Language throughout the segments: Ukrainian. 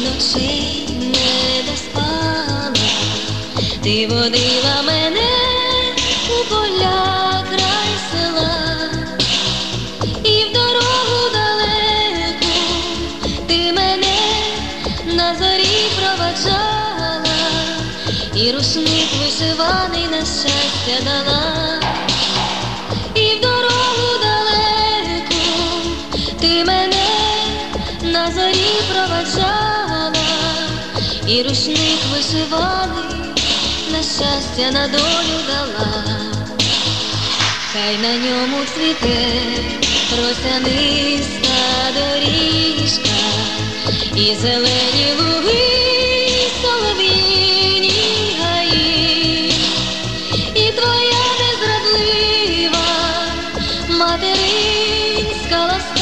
ночей не доспала, ти водила мене у поля край села, і в дорогу далеку ти мене на зорі проваджала, і рушник вишиваний на щастя дала, і в дорогу далеку ти мене на зорі проваджала, і рушник вишиваний на щастя на долю дала, хай на ньому цвіте росяниста доріжка, і зелені луги, солов'їні гаї, і твоя незрадлива материнська усмішка,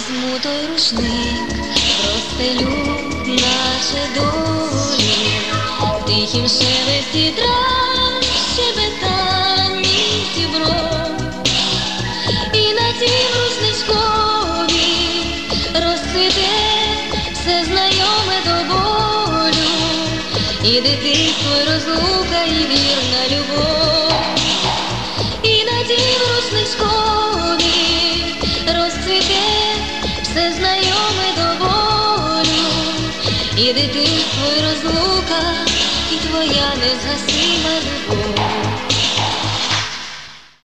Візьму той рушник, простелю наше долі, тихім шелесті трав, щебетанні зібро, і на тім рушничкові розцвіте все знайоме до болю, і дитинство, розлука, і вірна любов. Розцвіте все знайоме до болю, і дитинство, і розлука, і твоя незгасима любов.